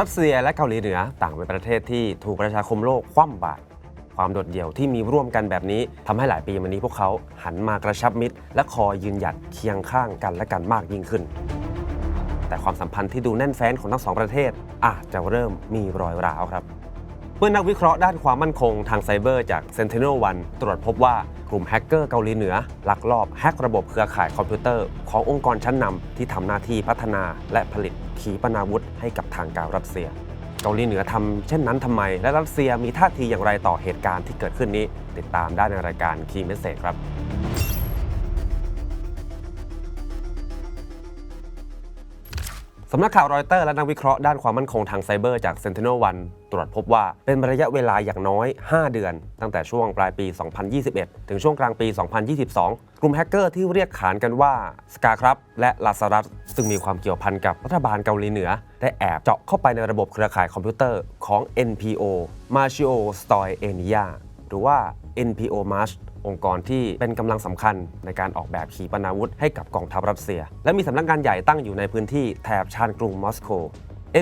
รัสเซียและเกาหลีเหนือต่างเป็นประเทศที่ถูกประชาคมโลกคว่ำบาตรความโดดเดี่ยวที่มีร่วมกันแบบนี้ทำให้หลายปีมานี้พวกเขาหันมากระชับมิตร และคอยยืนหยัดเคียงข้างกันและกันมากยิ่งขึ้น แต่ความสัมพันธ์ที่ดูแน่นแฟ้นของทั้งสองประเทศอาจจะเริ่มมีรอยร้าวครับ เมื่อนักวิเคราะห์ด้านความมั่นคงทางไซเบอร์จาก Sentinel One ตรวจพบว่ากลุ่มแฮกเกอร์เกาหลีเหนือ ลักลอบแฮกระบบเครือข่ายคอมพิวเตอร์ ขององค์กรชั้นนำที่ทำหน้าที่พัฒนาและผลิตขีปนาวุธให้กับทางการรัสเซีย เกาหลีเหนือทำเช่นนั้นทำไม และรัสเซียมีท่าทีอย่างไรต่อเหตุการณ์ที่เกิดขึ้นนี้ ติดตามได้ในรายการ Key Message ครับ สำนักข่าวรอยเตอร์และนักวิเคราะห์ด้านความมั่นคงทางไซเบอร์จาก Sentinel One ตรวจพบว่าเป็นระยะเวลาอย่างน้อย 5 เดือน ตั้งแต่ช่วงปลายปี 2021 ถึงช่วงกลางปี 2022 กลุ่มแฮกเกอร์ที่เรียกขานกันว่าสกาครับและลาซารัสซึ่งมีความเกี่ยวพันกับรัฐบาลเกาหลีเหนือ ได้แอบเจาะเข้าไปในระบบเครือข่ายคอมพิวเตอร์ของ NPO Marcio Stoy e n i a หรือว่า NPO March องค์กรที่เป็นกำลังสำคัญในการออกแบบขีปนาวุธให้กับกองทัพรัสเซีย และมีสำนักงานใหญ่ตั้งอยู่ในพื้นที่แถบชานกรุงมอสโก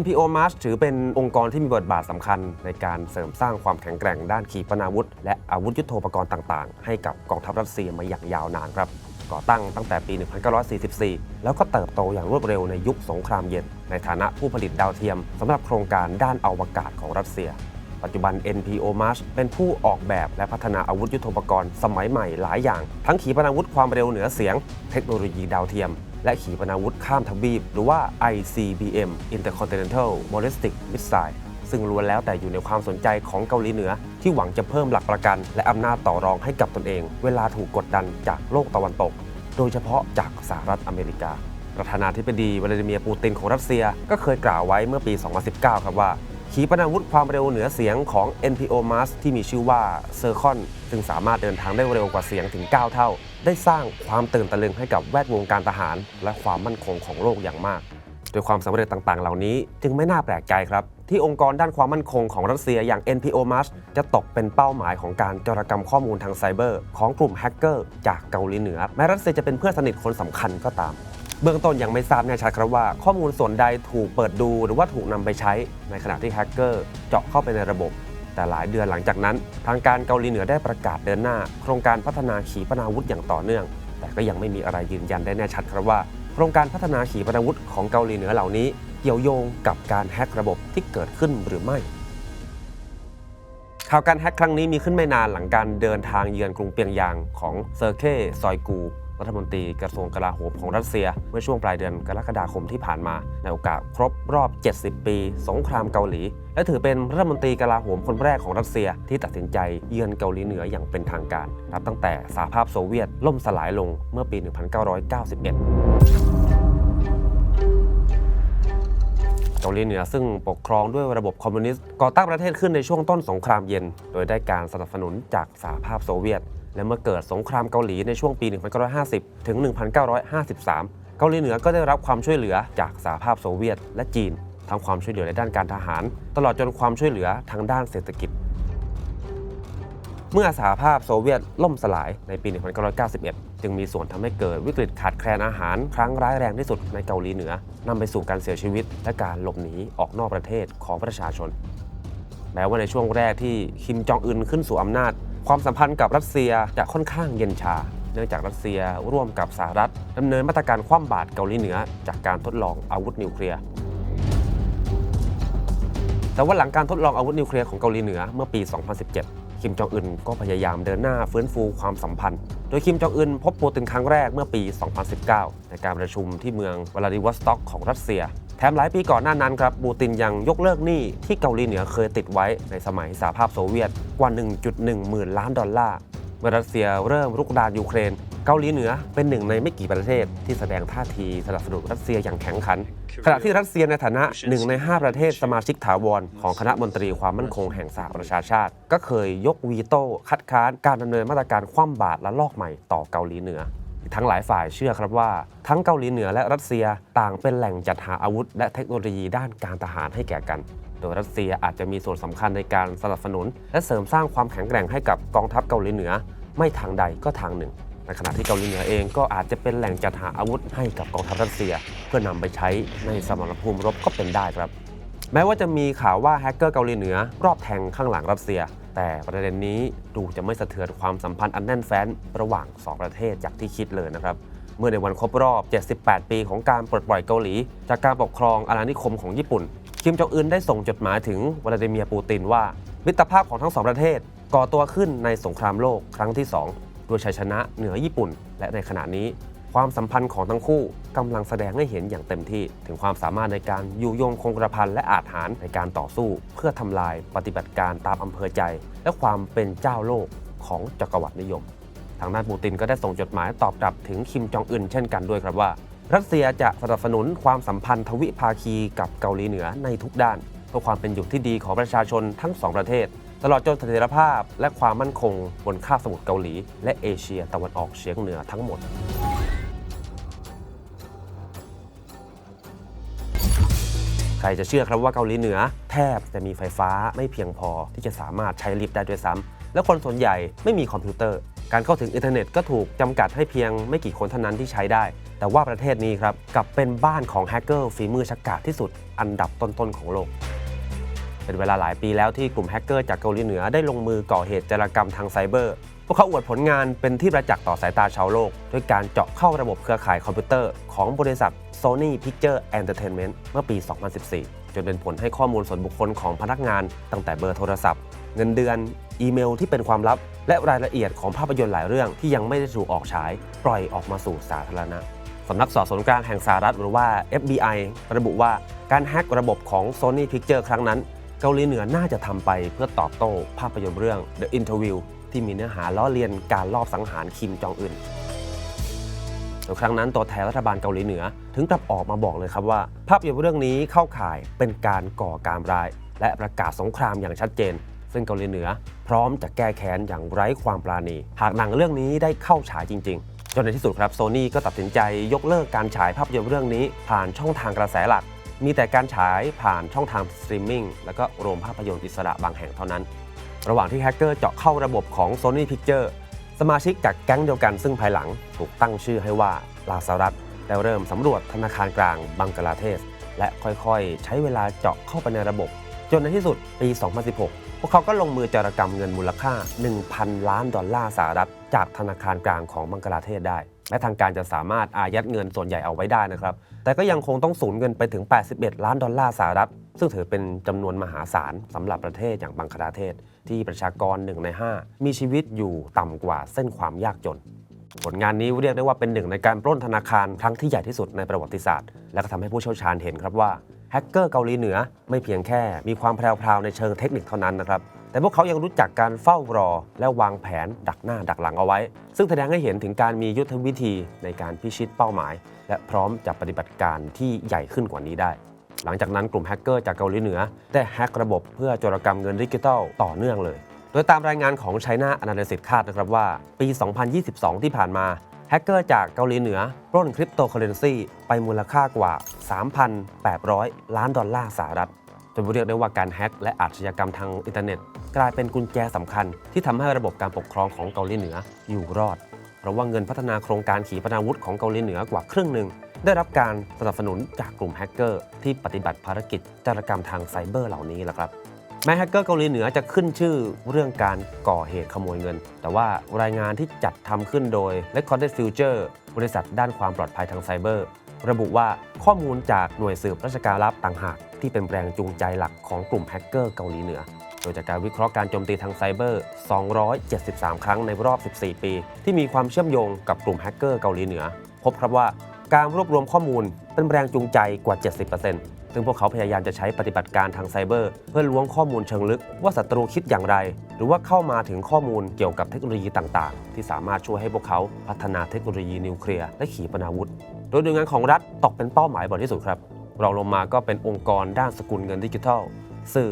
NPO March ถือเป็นองค์กรที่มีบทบาทสำคัญในการเสริมสร้างความแข็งแกร่งด้านขีปนาวุธ และอาวุธยุโทโธปกรณ์ต่างๆ ให้กับกองทัพรัสเซียมาอย่างยาวนานครับก่อตั้งตั้งแต่ปี 1944 แล้วก็เติบโตอย่างรวดเร็วในยุคสงครามเย็น ในฐานะผู้ผลิตดาวเทียมสำหรับโครงการด้านอวกาศของรัสเซีย ปัจจุบัน NPO March เป็นผู้ออกแบบและพัฒนาอาวุธยุทโธปกรณ์สมัยใหม่หลายอย่าง ทั้งขีปนาวุธความเร็วเหนือเสียง เทคโนโลยีดาวเทียม และขีปนาวุธข้ามทวีป หรือว่า ICBM Intercontinental Ballistic Missile ซึ่งล้วนแล้วแต่อยู่ในความสนใจของเกาหลีเหนือ ที่หวังจะเพิ่มหลักประกัน และอำนาจต่อรองให้กับตนเอง เวลาถูกกดดันจากโลกตะวันตก โดยเฉพาะจากสหรัฐอเมริกา ประธานาธิบดีวลาดิเมียร์ปูตินของรัสเซีย ก็เคยกล่าวไว้เมื่อปี 2019 ครับว่า ขีปนาวุธความเร็วเหนือเสียงของ NPO Mars ที่มีชื่อว่าเซอร์คอนซึ่งสามารถเดินทางได้เร็วกว่าเสียงถึง 9 เท่า ได้สร้างความตื่นตะลึงให้กับแวดวงการทหาร และความมั่นคงของโลกอย่างมากโดยความสำเร็จต่างๆ เหล่านี้จึงไม่น่าแปลกใจครับ ที่องค์กรด้านความมั่นคงของรัสเซียอย่าง NPO Mars จะตกเป็นเป้าหมายของการจารกรรมข้อมูลทางไซเบอร์ ของกลุ่มแฮกเกอร์จากเกาหลีเหนือ แม้รัสเซียจะเป็นเพื่อนสนิทคนสำคัญก็ตาม เบื้องต้นยังไม่ทราบแน่ชัดครับว่า ข้อมูลส่วนใดถูกเปิดดูหรือว่าถูกนำไปใช้ ในขณะที่แฮกเกอร์เจาะเข้าไปในระบบ แต่หลายเดือนหลังจากนั้น ทางการเกาหลีเหนือได้ประกาศเดินหน้า โครงการพัฒนาขีปนาวุธอย่างต่อเนื่อง แต่ก็ยังไม่มีอะไรยืนยันได้แน่ชัดครับว่า โครงการพัฒนาขีปนาวุธของเกาหลีเหนือเหล่านี้ เกี่ยวโยงกับการแฮกระบบที่เกิดขึ้นหรือไม่ข่าวการแฮกครั้งนี้มีขึ้นไม่นานหลังการเดินทางเยือนกรุงเปียงยางของเซอร์เคย์ซอยกู รัฐมนตรีกระทรวงกลาโหมของรัสเซีย เมื่อช่วงปลายเดือนกรกฎาคมที่ผ่านมา ในโอกาสครบรอบ 70 ปี สงครามเกาหลี และถือเป็นรัฐมนตรีกลาโหมคนแรกของรัสเซีย ที่ตัดสินใจเยือนเกาหลีเหนืออย่างเป็นทางการนับตั้งแต่สหภาพโซเวียตล่มสลายลงเมื่อปี 1991 เกาหลีเหนือซึ่งปกครองด้วยระบบคอมมิวนิสต์ก่อตั้งประเทศขึ้นในช่วงต้นสงครามเย็น โดยได้การสนับสนุนจากสหภาพโซเวียต และเมื่อเกิดสงครามเกาหลีในช่วงปี 1950 ถึง 1953 เกาหลีเหนือก็ได้รับความช่วยเหลือจากสหภาพโซเวียต และจีนทั้งความช่วยเหลือในด้านการทหาร ตลอดจนความช่วยเหลือทางด้านเศรษฐกิจ เมื่อสหภาพโซเวียตล่มสลายในปี 1991 จึงมีส่วนทำให้เกิดวิกฤตขาดแคลนอาหารครั้งร้ายแรงที่สุดในเกาหลีเหนือ นำไปสู่การเสียชีวิต และการหลบหนีออกนอกประเทศของประชาชน แม้ว่าในช่วงแรกที่คิมจองอึนขึ้นสู่อำนาจ ความสัมพันธ์กับรัสเซียจะค่อนข้างเย็นชา เนื่องจากรัสเซียร่วมกับสหรัฐดำเนินมาตรการคว่ำบาตรเกาหลีเหนือ จากการทดลองอาวุธนิวเคลียร์แต่ว่าหลังการทดลองอาวุธนิวเคลียร์ของเกาหลีเหนือเมื่อปี 2017 คิมจองอึนก็พยายามเดินหน้าฟื้นฟูความสัมพันธ์ โดยคิมจองอึนพบปูตินครั้งแรกเมื่อปี 2019 ในการประชุมที่เมืองวลาดิวอสต็อกของรัสเซีย แถมหลายปีก่อนหน้านั้นครับปูตินยังยกเลิกหนี้ที่เกาหลีเหนือเคยติดไว้ในสมัยสหภาพโซเวียตกว่า 1.1 หมื่นล้านดอลลาร์เมื่อรัสเซียเริ่มรุกรานยูเครน เกาหลีเหนือเป็นหนึ่งในไม่กี่ประเทศที่แสดงท่าทีสนับสนุนรัสเซียอย่างแข็งขัน ขณะที่รัสเซียในฐานะหนึ่งใน 5 ประเทศสมาชิกถาวร ของคณะมนตรีความมั่นคงแห่งสหประชาชาติ ก็เคยยกวีโต้คัดค้านการดำเนินมาตรการคว่ำบาตรและลอกใหม่ต่อเกาหลีเหนือ ทั้งหลายฝ่ายเชื่อครับว่า ทั้งเกาหลีเหนือและรัสเซียต่างเป็นแหล่งจัดหาอาวุธ และเทคโนโลยีด้านการทหารให้แก่กันโดยรัสเซียอาจจะมีส่วนสำคัญในการสนับสนุน และเสริมสร้างความแข็งแกร่งให้กับกองทัพเกาหลีเหนือ ไม่ทางใดก็ทางหนึ่งใน ขณะที่เกาหลีเหนือเองก็อาจจะเป็นแหล่งจัดหาอาวุธให้กับกองทัพรัสเซีย เพื่อนำไปใช้ในสมรภูมิรบก็เป็นได้ครับ แม้ว่าจะมีข่าวว่าแฮกเกอร์เกาหลีเหนือรอบแทงข้างหลังรัสเซีย แต่ประเด็นนี้ดูจะไม่สะเทือนความสัมพันธ์อันแน่นแฟ้นระหว่าง 2 ประเทศจากที่คิดเลยนะครับเมื่อในวันครบรอบ 78 ปีของการปลดปล่อยเกาหลี จากการปกครองอาณานิคมของญี่ปุ่น คิมจองอึนได้ส่งจดหมายถึงวลาดิเมียร์ปูตินว่ามิตรภาพของทั้งสองประเทศก่อตัวขึ้นในสงครามโลกครั้งที่ 2 ด้วยชัยชนะเหนือญี่ปุ่น และในขณะนี้ ความสัมพันธ์ของทั้งคู่กำลังแสดงให้เห็นอย่างเต็มที่ ถึงความสามารถในการอยู่ยงคงกระพันและอาจหารในการต่อสู้ เพื่อทำลายปฏิบัติการตามอำเภอใจ และความเป็นเจ้าโลกของจักรวรรดินิยม ทางด้านปูตินก็ได้ส่งจดหมายตอบกลับถึงคิมจองอึนเช่นกันด้วยครับว่า รัสเซียจะสนับสนุนความสัมพันธ์ทวิภาคีกับเกาหลีเหนือในทุกด้าน เพื่อความเป็นอยู่ที่ดีของประชาชนทั้งสองประเทศ ตลอดจนเสถียรภาพและความมั่นคงบนคาบสมุทรเกาหลี และเอเชียตะวันออกเฉียงเหนือทั้งหมด ใครจะเชื่อครับว่าเกาหลีเหนือ แทบจะมีไฟฟ้าไม่เพียงพอที่จะสามารถใช้ลิฟต์ได้ด้วยซ้ำและคนส่วนใหญ่ไม่มีคอมพิวเตอร์ การเข้าถึงอินเทอร์เน็ตก็ถูกจำกัดให้เพียงไม่กี่คนเท่านั้นที่ใช้ได้ แต่ว่าประเทศนี้ครับกลับเป็นบ้านของแฮกเกอร์ฝีมือฉกาจที่สุดอันดับต้นๆของโลก เป็นเวลาหลายปีแล้วที่กลุ่มแฮกเกอร์จากเกาหลีเหนือได้ลงมือก่อเหตุจารกรรมทางไซเบอร์ พวกเขาอวดผลงานเป็นที่ประจักษ์ต่อสายตาชาวโลก ด้วยการเจาะเข้าระบบเครือข่ายคอมพิวเตอร์ของบริษัท Sony Picture Entertainment เมื่อปี 2014 จนเป็นผลให้ข้อมูลส่วนบุคคลของพนักงานตั้งแต่เบอร์โทรศัพท์ เงินเดือน อีเมลที่เป็นความลับ และรายละเอียดของภาพยนตร์หลายเรื่องที่ยังไม่ได้ถูกออกฉาย ปล่อยออกมาสู่สาธารณะสำนักสอบสวนกลางแห่งสหรัฐหรือว่า FBI ระบุว่าการแฮกระบบของ Sony Picture ครั้งนั้น เกาหลีเหนือน่าจะทำไปเพื่อตอบโต้ภาพยนตร์เรื่อง The Interview ที่มีเนื้อหาล้อเลียนการลอบสังหารคิมจองอึนโดยครั้งนั้นตัวแทนรัฐบาลเกาหลีเหนือ ถึงกลับออกมาบอกเลยครับว่า ภาพยนตร์เรื่องนี้เข้าข่ายเป็นการก่อการร้าย และประกาศสงครามอย่างชัดเจน ซึ่งเกาหลีเหนือ พร้อมจะแก้แค้นอย่างไร้ความปราณี หากหนังเรื่องนี้ได้เข้าฉายจริง ๆ จนในที่สุดครับโซนี่ก็ตัดสินใจยกเลิกการฉายภาพยนตร์เรื่องนี้ ผ่านช่องทางกระแสหลัก มีแต่การฉายผ่านช่องทางสตรีมมิ่งและก็โรงภาพยนตร์อิสระบางแห่งเท่านั้น ระหว่างที่แฮกเกอร์เจาะเข้าระบบของ Sony Picture สมาชิกจากแก๊งเดียวกันซึ่งภายหลังถูกตั้งชื่อให้ว่าลาซารัสได้เริ่มสำรวจธนาคารกลางบังกลาเทศ และค่อยๆ ใช้เวลาเจาะเข้าไปในระบบ จนในที่สุดปี 2016 พวกเขาก็ลงมือจารกรรมเงินมูลค่า 1,000 ล้านดอลลาร์สหรัฐจากธนาคารกลางของบังกลาเทศได้ และทางการจะสามารถอายัดเงินส่วนใหญ่เอาไว้ได้นะครับ แต่ก็ยังคงต้องสูญเงินไปถึง 81 ล้านดอลลาร์สหรัฐ ซึ่งถือเป็นจำนวนมหาศาลสำหรับประเทศอย่างบังคลาเทศ ที่ประชากรหนึ่งใน 5 มีชีวิตอยู่ต่ำกว่าเส้นความยากจน ผลงานนี้เรียกได้ว่าเป็นหนึ่งในการปล้นธนาคารครั้งที่ใหญ่ที่สุดในประวัติศาสตร์ และก็ทำให้ผู้เชี่ยวชาญเห็นครับว่าแฮกเกอร์เกาหลีเหนือไม่เพียงแค่มีความแพรวในเชิงเทคนิคเท่านั้นนะครับแต่พวกเขายังรู้จักการเฝ้ารอ และวางแผนดักหน้าดักหลังเอาไว้ ซึ่งแสดงให้เห็นถึงการมียุทธวิธีในการพิชิตเป้าหมาย และพร้อมจะปฏิบัติการที่ใหญ่ขึ้นกว่านี้ได้ หลังจากนั้นกลุ่มแฮกเกอร์จากเกาหลีเหนือ ได้แฮกระบบเพื่อโจรกรรมเงินดิจิทัลต่อเนื่องเลย โดยตามรายงานของ China Analysis คาดนะครับว่า ปี 2022 ที่ผ่านมาแฮกเกอร์จากเกาหลีเหนือปล้นคริปโตเคอเรนซีไปมูลค่ากว่า 3,800 ล้านดอลลาร์สหรัฐจนเรียกได้ว่าการแฮกและอาชญากรรมทางอินเทอร์เน็ต กลายเป็นกุญแจสำคัญที่ทำให้ระบบการปกครองของเกาหลีเหนืออยู่รอด เพราะว่าเงินพัฒนาโครงการขีปนาวุธของเกาหลีเหนือกว่าครึ่งหนึ่งได้รับการสนับสนุนจากกลุ่มแฮกเกอร์ที่ปฏิบัติภารกิจจารกรรมทางไซเบอร์เหล่านี้แหละครับแม้แฮกเกอร์เกาหลีเหนือจะขึ้นชื่อเรื่องการก่อเหตุขโมยเงิน แต่ว่ารายงานที่จัดทำขึ้นโดย Recorded Future บริษัทด้านความปลอดภัยทางไซเบอร์ ระบุว่าข้อมูลจากหน่วยสืบราชการลับต่างหาก ที่เป็นแรงจูงใจหลักของกลุ่มแฮกเกอร์เกาหลีเหนือ โดยจากการวิเคราะห์การโจมตีทางไซเบอร์ 273 ครั้งในรอบ 14 ปี ที่มีความเชื่อมโยงกับกลุ่มแฮกเกอร์เกาหลีเหนือ พบครับว่าการรวบรวมข้อมูลเป็นแรงจูงใจกว่า 70%ซึ่งพวกเขาพยายามจะใช้ปฏิบัติการทางไซเบอร์ เพื่อล้วงข้อมูลเชิงลึกว่าศัตรูคิดอย่างไร หรือว่าเข้ามาถึงข้อมูลเกี่ยวกับเทคโนโลยีต่างๆ ที่สามารถช่วยให้พวกเขาพัฒนาเทคโนโลยีนิวเคลียร์และขีปนาวุธ โดยหน่วยงานของรัฐตกเป็นเป้าหมายบ่อยที่สุดครับรองลงมาก็เป็นองค์กรด้านสกุลเงินดิจิทัล สื่อ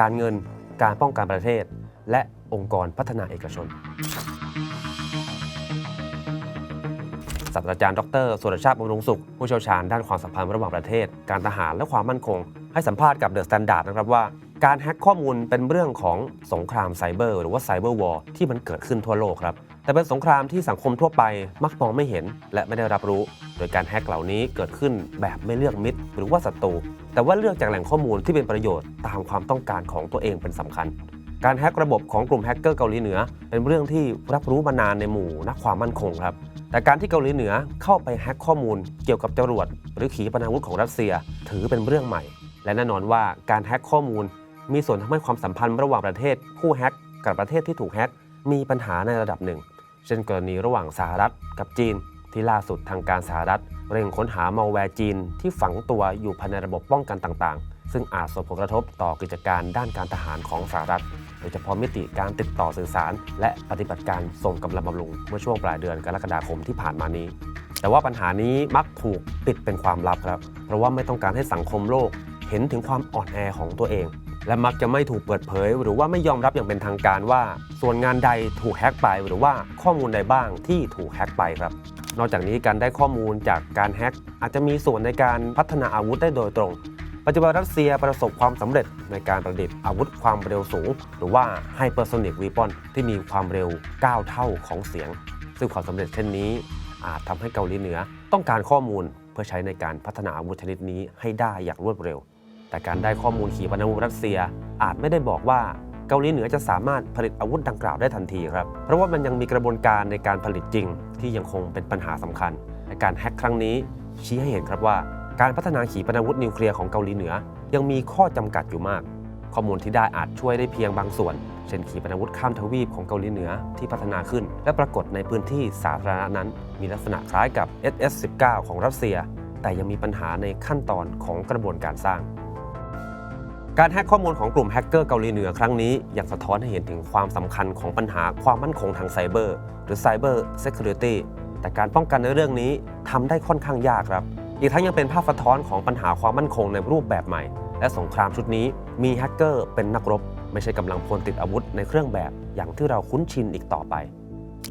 การเงิน การป้องกันประเทศ และองค์กรพัฒนาเอกชน ศาสตราจารย์ดรสุรชาติบำรุงสุข ผู้เชี่ยวชาญด้านความสัมพันธ์ระหว่างประเทศ การทหารและความมั่นคง ให้สัมภาษณ์กับเดอะสแตนดาร์ดนะครับว่า การแฮ็กข้อมูลเป็นเรื่องของสงครามไซเบอร์หรือว่าไซเบอร์วอร์ที่มันเกิดขึ้นทั่วโลกครับ แต่เป็นสงครามที่สังคมทั่วไปมักมองไม่เห็นและไม่ได้รับรู้ โดยการแฮกเหล่านี้เกิดขึ้นแบบไม่เลือกมิตร หรือว่าศัตรู แต่ว่าเลือกจากแหล่งข้อมูลที่เป็นประโยชน์ตามความต้องการของตัวเองเป็นสำคัญ การแฮกระบบของกลุ่มแฮกเกอร์เกาหลีเหนือ เป็นเรื่องที่รับรู้มานานในหมู่นักความมั่นคงครับ แต่การที่เกาหลีเหนือเข้าไปแฮกข้อมูล เกี่ยวกับจรวดหรือขีปนาวุธของรัสเซีย ถือเป็นเรื่องใหม่ และแน่นอนว่าการแฮกข้อมูล มีส่วนทำให้ความสัมพันธ์ระหว่างประเทศ ผู้แฮกกับประเทศที่ถูกแฮกมีปัญหาในระดับหนึ่ง เช่นกรณีระหว่างสหรัฐกับจีน ที่ล่าสุดทางการสหรัฐ เร่งค้นหามัลแวร์จีน ที่ฝังตัวอยู่ภายในระบบป้องกันต่างๆ ซึ่งอาจส่งผลกระทบต่อกิจการด้านการทหารของสหรัฐ โดยเฉพาะมิติการติดต่อสื่อสาร และปฏิบัติการส่งกำลังบำรุง เมื่อช่วงปลายเดือนกรกฎาคมที่ผ่านมานี้ แต่ว่าปัญหานี้มักถูกปิดเป็นความลับครับ เพราะว่าไม่ต้องการให้สังคมโลกเห็นถึงความอ่อนแอของตัวเอง และมักจะไม่ถูกเปิดเผย หรือว่าไม่ยอมรับอย่างเป็นทางการว่า ส่วนงานใดถูกแฮ็กไป หรือว่าข้อมูลใดบ้างที่ถูกแฮ็กไปครับ นอกจากนี้การได้ข้อมูลจากการแฮ็กอาจจะมีส่วนในการพัฒนาอาวุธได้โดยตรง ปัจจุบันรัสเซียประสบความสำเร็จในการประดิษฐ์อาวุธความเร็วสูง หรือว่าไฮเปอร์โซนิกวีปอนที่มีความเร็ว 9 เท่าของเสียง ซึ่งความสำเร็จเช่นนี้ อาจทำให้เกาหลีเหนือ ต้องการข้อมูลเพื่อใช้ในการพัฒนาอาวุธชนิดนี้ให้ได้อย่างรวดเร็ว แต่การได้ข้อมูลขีปนาวุธรัสเซีย อาจไม่ได้บอกว่าเกาหลีเหนือจะสามารถผลิตอาวุธดังกล่าวได้ทันทีครับ เพราะว่ามันยังมีกระบวนการในการผลิตจริง ที่ยังคงเป็นปัญหาสำคัญและการแฮ็กครั้งนี้ ชี้ให้เห็นครับว่า การพัฒนาขีปนาวุธนิวเคลียร์ของเกาหลีเหนือ ยังมีข้อจำกัดอยู่มาก ข้อมูลที่ได้อาจช่วยได้เพียงบางส่วน เช่นขีปนาวุธข้ามทวีปของเกาหลีเหนือที่พัฒนาขึ้น และปรากฏในพื้นที่สาธารณะนั้น มีลักษณะคล้ายกับ SS-19 ของรัสเซีย แต่ยังมีปัญหาในขั้นตอนของกระบวนการสร้าง การแฮกข้อมูลของกลุ่มแฮกเกอร์เกาหลีเหนือครั้งนี้ยังสะท้อนให้เห็นถึงความสำคัญของปัญหาความมั่นคงทางไซเบอร์หรือ Cyber Security แต่การป้องกันในเรื่องนี้ทำได้ค่อนข้างยากครับ อีกทั้งยังเป็นภาพสะท้อนของปัญหาความมั่นคงในรูปแบบใหม่ และสงครามชุดนี้มีแฮกเกอร์เป็นนักรบ ไม่ใช่กำลังพลติดอาวุธในเครื่องแบบอย่างที่เราคุ้นชินอีกต่อไป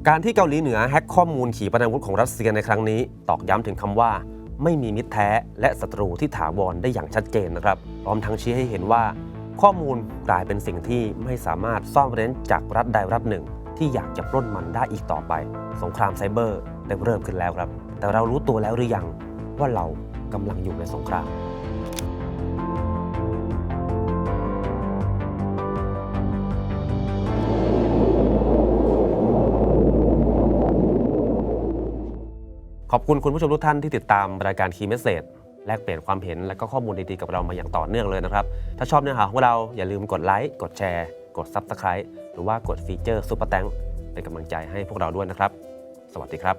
การที่เกาหลีเหนือแฮกข้อมูลขีปนาวุธของรัสเซียในครั้งนี้ ตอกย้ำถึงคำว่า ไม่มีมิตรแท้และศัตรูที่ถาวรได้อย่างชัดเจนนะครับพร้อมทั้งชี้ให้เห็นว่า ข้อมูลกลายเป็นสิ่งที่ไม่สามารถซ่อนเร้นจากรัฐใดรัฐหนึ่ง ที่อยากจะปล้นมันได้อีกต่อไป สงครามไซเบอร์ได้เริ่มขึ้นแล้วครับ แต่เรารู้ตัวแล้วหรือยังว่าเรากำลังอยู่ในสงคราม ขอบคุณคุณผู้ชมทุกท่านที่ติดตามรายการคีย์เมสเซจแลกเปลี่ยนความเห็นและก็ข้อมูลดีๆกับเรามาอย่างต่อเนื่องเลยนะครับ ถ้าชอบเนื้อหาของเราอย่าลืมกดไลค์กดแชร์ กด Subscribe หรือว่ากดฟีเจอร์ซุปเปอร์แตงเป็นกำลังใจให้พวกเราด้วยนะครับ สวัสดีครับ